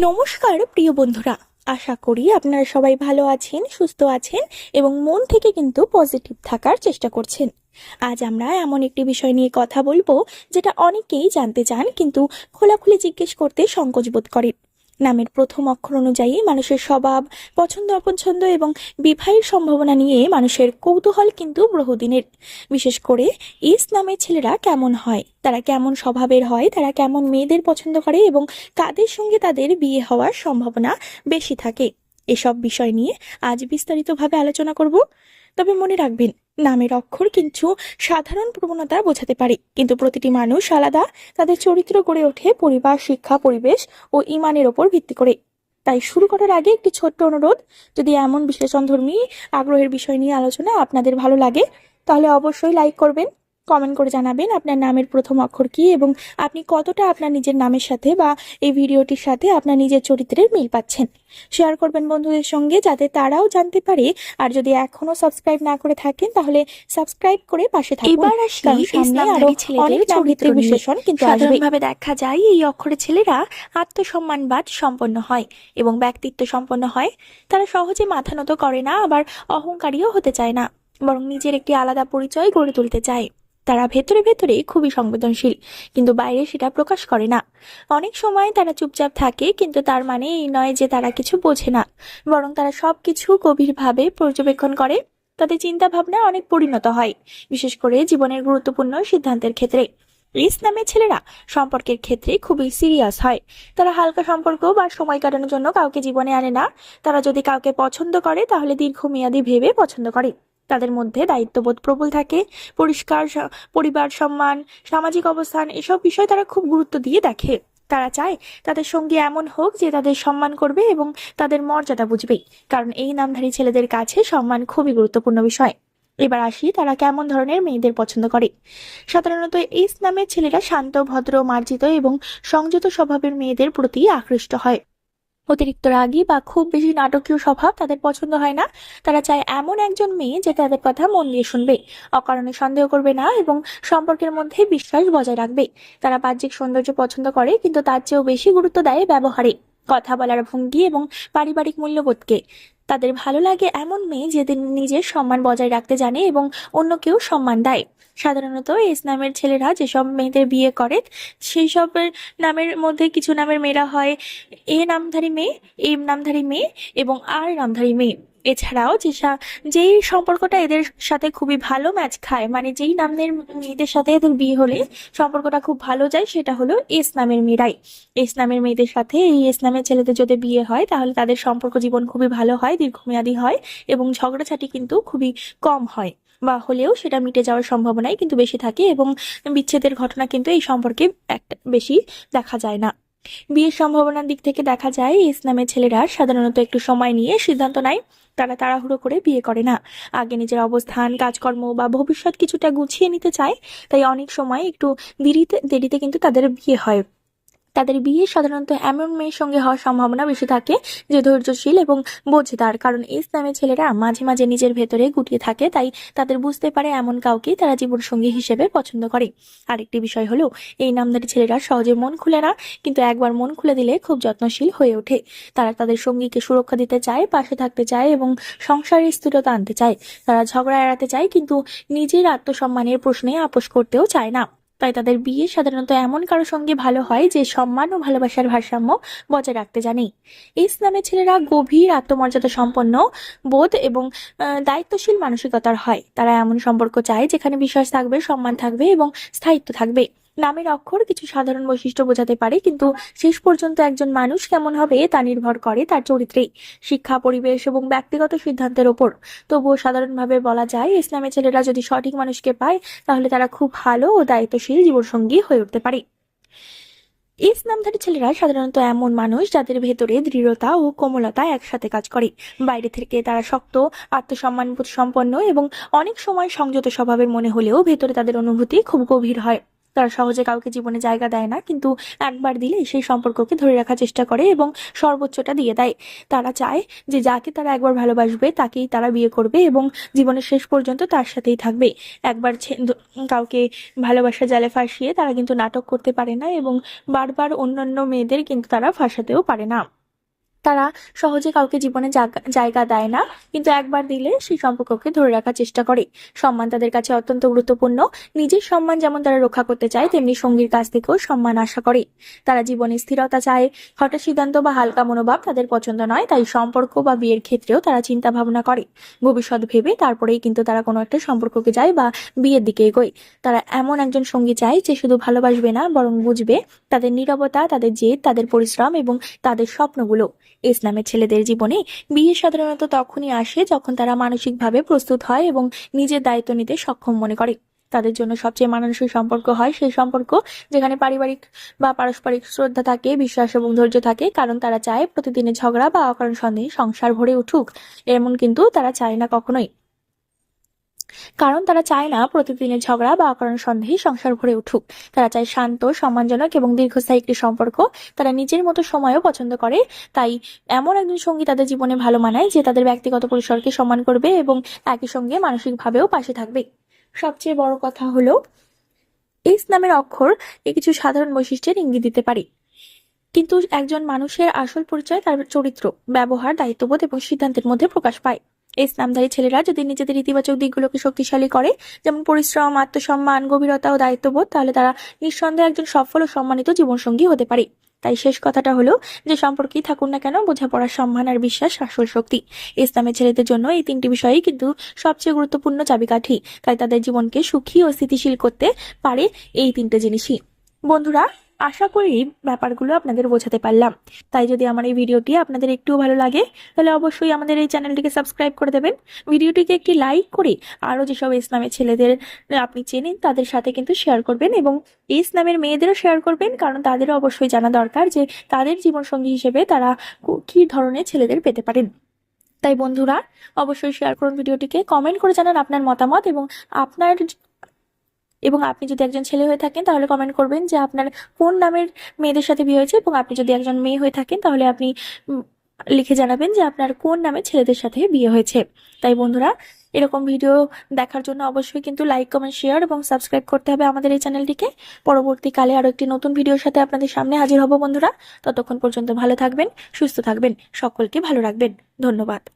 নমস্কার, প্রিয় বন্ধুরা। আশা করি আপনারা সবাই ভালো আছেন, সুস্থ আছেন এবং মন থেকে কিন্তু পজিটিভ থাকার চেষ্টা করছেন। আজ আমরা এমন একটি বিষয় নিয়ে কথা বলব, যেটা অনেকেই জানতে চান কিন্তু খোলাখুলি জিজ্ঞেস করতে সংকোচ বোধ করে নামের প্রথম অক্ষর অনুযায়ী মানুষের স্বভাব, পছন্দ, অপছন্দ এবং বিবাহের সম্ভাবনা নিয়ে মানুষের কৌতূহল কিন্তু বহুদিনের। বিশেষ করে ইস নামের ছেলেরা কেমন হয়? তারা কেমন স্বভাবের হয়? তারা কেমন মেয়েদের পছন্দ করে এবং কাদের সঙ্গে তাদের বিয়ে হওয়ার সম্ভাবনা বেশি থাকে? এসব বিষয় নিয়ে আজ বিস্তারিতভাবে আলোচনা করব। তবে মনে রাখবেন নামের অক্ষর কিছু সাধারণ প্রবণতা বোঝাতে পারে। কিন্তু প্রতিটি মানুষ আলাদা, তাদের চরিত্র গড়ে ওঠে পরিবার, শিক্ষা, পরিবেশ ও ইমানের ওপর ভিত্তি করে। তাই শুরু করার আগে একটি ছোট্ট অনুরোধ, যদি এমন বিশ্লেষণধর্মী আগ্রহের বিষয় নিয়ে আলোচনা আপনাদের ভালো লাগে, তাহলে অবশ্যই লাইক করবেন। কমেন্ট করে জানাবেন আপনার নামের প্রথম অক্ষর কি এবং আপনি কতটা আপনার নিজের নামের সাথে বা এই ভিডিওটির সাথে আপনার নিজের চরিত্রের মিল পাচ্ছেন। শেয়ার করবেন বন্ধুদের সঙ্গে যাতে তারাও জানতে পারে। আর যদি এখনও সাবস্ক্রাইব না করে থাকেন তাহলে সাবস্ক্রাইব করে পাশে থাকুন। এবার আরও অনেক চরিত্র কিন্তু সাধারণভাবে দেখা যায় এই অক্ষরে ছেলেরা আত্মসম্মানবাদ সম্পন্ন হয় এবং ব্যক্তিত্ব সম্পন্ন হয়। তারা সহজে মাথা নত করে না আবার অহংকারীও হতে চায় না বরং নিজের একটি আলাদা পরিচয় গড়ে তুলতে চায়। তারা ভেতরে ভেতরে খুবই সংবেদনশীল, কিন্তু বাইরে সেটা প্রকাশ করে না। অনেক সময় তারা চুপচাপ থাকে, কিন্তু তার মানে এই নয় যে তারা কিছু বোঝে না, বরং তারা সব কিছু গভীরভাবে পর্যবেক্ষণ করে। তাদের চিন্তা ভাবনা অনেক পরিণত হয়, বিশেষ করে জীবনের গুরুত্বপূর্ণ সিদ্ধান্তের ক্ষেত্রে। ইসলামের ছেলেরা সম্পর্কের ক্ষেত্রে খুবই সিরিয়াস হয়। তারা হালকা সম্পর্ক বা সময় কাটানোর জন্য কাউকে জীবনে আনে না। তারা যদি কাউকে পছন্দ করে, তাহলে দীর্ঘমেয়াদী ভেবে পছন্দ করে। তাদের মধ্যে দায়িত্ববোধ প্রবল থাকে। পরিষ্কার পরিবার সম্মান, সামাজিক অবস্থান এসব বিষয় তারা খুব গুরুত্ব দিয়ে দেখে। তারা চায় তাদের সঙ্গী এমন হোক যে তাদের সম্মান করবে এবং তাদের মর্যাদা বুঝবে কারণ এই নামধারী ছেলেদের কাছে সম্মান খুবই গুরুত্বপূর্ণ বিষয়। এবার আসি তারা কেমন ধরনের মেয়েদের পছন্দ করে। সাধারণত নামের ছেলেরা শান্ত, ভদ্র, মার্জিত এবং সংযত স্বভাবের মেয়েদের প্রতি আকৃষ্ট হয়। অতিরিক্ত রাগী বা খুব বেশি নাটকীয় স্বভাব তাদের পছন্দ হয় না। তারা চায় এমন একজন মেয়ে যে তাদের কথা মন দিয়ে শুনবে, অকারণে সন্দেহ করবে না এবং সম্পর্কের মধ্যে বিশ্বাস বজায় রাখবে। তারা বাহ্যিক সৌন্দর্য পছন্দ করে, কিন্তু তার চেয়েও বেশি গুরুত্ব দেয় ব্যবহারে। কথা বলার ভঙ্গি এবং পারিবারিক মূল্যবোধকে। তাদের ভালো লাগে এমন মেয়ে যে নিজের সম্মান বজায় রাখতে জানে এবং অন্যকেও সম্মান দেয়। সাধারণত ইসলামের ছেলেরা যেসব মেয়েদের বিয়ে করে সেই সবের নামের মধ্যে কিছু নামের মেয়েরা হয় এ নামধারী মেয়ে, এম নামধারী মেয়ে এবং আর নামধারী মেয়ে। এছাড়াও যে যেই সম্পর্কটা এদের সাথে খুবই ভালো ম্যাচ খায় মানে যেই নামের মেয়েদের সাথে এদের বিয়ে হলে সম্পর্কটা খুব ভালো যায়, সেটা হলো এস নামের মেয়েরাই। এস নামের মেয়েদের সাথে এই এস নামের ছেলেদের যদি বিয়ে হয়, তাহলে তাদের সম্পর্ক জীবন খুবই ভালো হয়, দীর্ঘমেয়াদী হয় এবং ঝগড়াঝাটি কিন্তু খুবই কম হয় বা হলেও সেটা মিটে যাওয়ার সম্ভাবনাই কিন্তু বেশি থাকে এবং বিচ্ছেদের ঘটনা কিন্তু এই সম্পর্কে একটা বেশি দেখা যায় না। বিয়ের সম্ভাবনার দিক থেকে দেখা যায়, ইসলামের ছেলেরা সাধারণত একটু সময় নিয়ে সিদ্ধান্ত নেয়, তারা তাড়াহুড়ো করে বিয়ে করে না। আগে নিজের অবস্থান, কাজকর্ম বা ভবিষ্যৎ কিছুটা গুছিয়ে নিতে চায়, তাই অনেক সময় একটু দেরিতে দেরিতে কিন্তু তাদের বিয়ে হয়। তাদের বিয়ে সাধারণত এমন মেয়ের সঙ্গে হওয়ার সম্ভাবনা বেশি থাকে যে ধৈর্যশীল এবং বোঝদার। কারণ ইসলামের ছেলেরা মাঝে মাঝে নিজের ভেতরে গুটিয়ে থাকে, তাই তাদের বুঝতে পারে এমন কাউকেই তারা জীবনসঙ্গী হিসেবে পছন্দ করে। আরেকটি বিষয় হলো, এই নামধারী ছেলেরা সহজে মন খুলে না, কিন্তু একবার মন খুলে দিলে খুব যত্নশীল হয়ে ওঠে। তারা তাদের সঙ্গীকে সুরক্ষা দিতে চায়, পাশে থাকতে চায় এবং সংসারের স্থিরতা আনতে চায়। তারা ঝগড়া এড়াতে চায়, কিন্তু নিজের আত্মসম্মানের প্রশ্নে আপোষ করতেও চায় না। তাই তাদের বিয়ে সাধারণত এমন কারও সঙ্গে ভালো হয় যে সম্মান ও ভালোবাসার ভারসাম্য বজায় রাখতে জানে। ইসলামের ছেলেরা গভীর আত্মমর্যাদা সম্পন্ন, বোধ এবং দায়িত্বশীল মানসিকতার হয়। তারা এমন সম্পর্ক চায় যেখানে বিশ্বাস থাকবে, সম্মান থাকবে এবং স্থায়িত্ব থাকবে। নামের অক্ষর কিছু সাধারণ বৈশিষ্ট্য বোঝাতে পারে, কিন্তু শেষ পর্যন্ত একজন মানুষ কেমন হবে তা নির্ভর করে তার চরিত্রে শিক্ষা, পরিবেশ এবং ব্যক্তিগত সিদ্ধান্তের ওপর। তবুও সাধারণভাবে বলা যায় ইসলামের ছেলেরা যদি সঠিক মানুষকে পায়, তাহলে তারা খুব ভালো ও দায়িত্বশীল জীবনসঙ্গী হয়ে উঠতে পারে। ইসলামধারী ছেলেরা সাধারণত এমন মানুষ যাদের ভেতরে দৃঢ়তা ও কোমলতা একসাথে কাজ করে। বাইরে থেকে তারা শক্ত, আত্মসম্মানবোধ সম্পন্ন এবং অনেক সময় সংযত স্বভাবের মনে হলেও ভেতরে তাদের অনুভূতি খুব গভীর হয়। তারা সহজে কাউকে জীবনে জায়গা দেয় না, কিন্তু একবার দিলে সেই সম্পর্ককে ধরে রাখার চেষ্টা করে এবং সর্বোচ্চটা দিয়ে দেয়। তারা চায় যে যাকে তারা একবার ভালোবাসবে, তাকেই তারা বিয়ে করবে এবং জীবনের শেষ পর্যন্ত তার সাথেই থাকবে। একবার কাউকে ভালোবাসা জালে ফাঁসিয়ে তারা কিন্তু নাটক করতে পারে না এবং বারবার অন্যান্য মেয়েদের কিন্তু তারা ফাঁসাতেও পারে না। তারা সহজে কাউকে জীবনে জায়গা দেয় না, কিন্তু একবার দিলে সেই সম্পর্ককে ধরে রাখার চেষ্টা করে। সম্মান তাদের কাছে অত্যন্ত গুরুত্বপূর্ণ। নিজের সম্মান যেমন তারা রক্ষা করতে চায়, তেমনি সঙ্গীর কাছ থেকেও সম্মান আশা করে। তারা জীবনে স্থিরতা চায়, হঠাৎ সিদ্ধান্ত বা হালকা মনোভাব তাদের পছন্দ নয়, তাই সম্পর্ক বা বিয়ের ক্ষেত্রেও তারা চিন্তা ভাবনা করে। ভবিষ্যৎ ভেবে তারপরেই কিন্তু তারা কোনো একটা সম্পর্ককে যায় বা বিয়ের দিকে এগোয়। তারা এমন একজন সঙ্গী চায় যে শুধু ভালোবাসবে না, বরং বুঝবে তাদের নীরবতা, তাদের জেদ, তাদের পরিশ্রম এবং তাদের স্বপ্নগুলো। ইসলামের ছেলেদের জীবনে বিয়ে সাধারণত তখনই আসে যখন তারা মানসিকভাবে প্রস্তুত হয় এবং নিজের দায়িত্ব নিতে সক্ষম মনে করে। তাদের জন্য সবচেয়ে মানানসই সম্পর্ক হয় সেই সম্পর্ক যেখানে পারিবারিক বা পারস্পরিক শ্রদ্ধা থাকে, বিশ্বাস এবং ধৈর্য থাকে, কারণ তারা চায় প্রতিদিনের ঝগড়া বা অকারণ সন্দেহে সংসার ভরে উঠুক। এমন কিন্তু তারা চায় না কখনোই। কারণ তারা চায় না প্রতিদিনের ঝগড়া বা অকারণ সন্দেহে সংসার ভরে উঠুক। তারা চায় শান্ত, সম্মানজনক এবং দীর্ঘস্থায়ী একটি সম্পর্ক। তারা নিজের মতো সময়ও পছন্দ করে। তাই এমন একজন সঙ্গী তাদের জীবনে ভালো মানায় যে তাদের ব্যক্তিগত পরিসরকে সম্মান করবে এবং একই সঙ্গে মানসিকভাবেও পাশে থাকবে। সবচেয়ে বড় কথা হলো ইস নামের অক্ষর এ কিছু সাধারণ বৈশিষ্ট্যের ইঙ্গিত দিতে পারে। কিন্তু একজন মানুষের আসল পরিচয় তার চরিত্র, ব্যবহার, দায়িত্ববোধ এবং সিদ্ধান্তের মধ্যে প্রকাশ পায়। এই নামধারী ছেলেরা যদি নিজেদের ইতিবাচক দিকগুলোকে শক্তিশালী করে, যেমন পরিশ্রম, আত্মসম্মান, গভীরতা ও দায়িত্ববোধ, তাহলে তারা নিঃসন্দেহে একজন সফল ও সম্মানিত জীবনসঙ্গী হতে পারে। তাই শেষ কথাটা হলো যে সম্পর্কেই থাকুন না কেন, বোঝাপড়ার সম্মান আর বিশ্বাস আসল শক্তি। ইসলামের ছেলেদের জন্য এই তিনটি বিষয়ই কিন্তু সবচেয়ে গুরুত্বপূর্ণ চাবিকাঠি। তাই তাদের জীবনকে সুখী ও স্থিতিশীল করতে পারে এই তিনটে জিনিসই। বন্ধুরা আশা করি ব্যাপারগুলো আপনাদের বোঝাতে পারলাম। তাই যদি আমার এই ভিডিওটি আপনাদের একটুও ভালো লাগে, তাহলে অবশ্যই আমাদের এই চ্যানেলটিকে সাবস্ক্রাইব করে দেবেন। ভিডিওটিকে একটি লাইক করে আরও যেসব ইসলামের ছেলেদের আপনি চেনেন, তাদের সাথে কিন্তু শেয়ার করবেন এবং ইসলামের মেয়েদেরও শেয়ার করবেন, কারণ তাদেরও অবশ্যই জানা দরকার যে তাদের জীবনসঙ্গী হিসেবে তারা কো- ধরনের ছেলেদের পেতে পারেন। তাই বন্ধুরা, অবশ্যই শেয়ার করুন ভিডিওটিকে, কমেন্ট করে জানান আপনার মতামত এবং আপনার এবং আপনি যদি একজন ছেলে হয়ে থাকেন, তাহলে কমেন্ট করবেন যে আপনার কোন নামের মেয়েদের সাথে বিয়ে হয়েছে এবং আপনি যদি একজন মেয়ে হয়ে থাকেন, তাহলে আপনি লিখে জানাবেন যে আপনার কোন নামে ছেলেদের সাথে বিয়ে হয়েছে। তাই বন্ধুরা, এরকম ভিডিও দেখার জন্য অবশ্যই কিন্তু লাইক কমেন্ট শেয়ার এবং সাবস্ক্রাইব করতে হবে আমাদের এই চ্যানেলটিকে। পরবর্তীকালে আরও একটি নতুন ভিডিওর সাথে আপনাদের সামনে হাজির হব বন্ধুরা। ততক্ষণ পর্যন্ত ভালো থাকবেন, সুস্থ থাকবেন, সকলকে ভালো রাখবেন। ধন্যবাদ।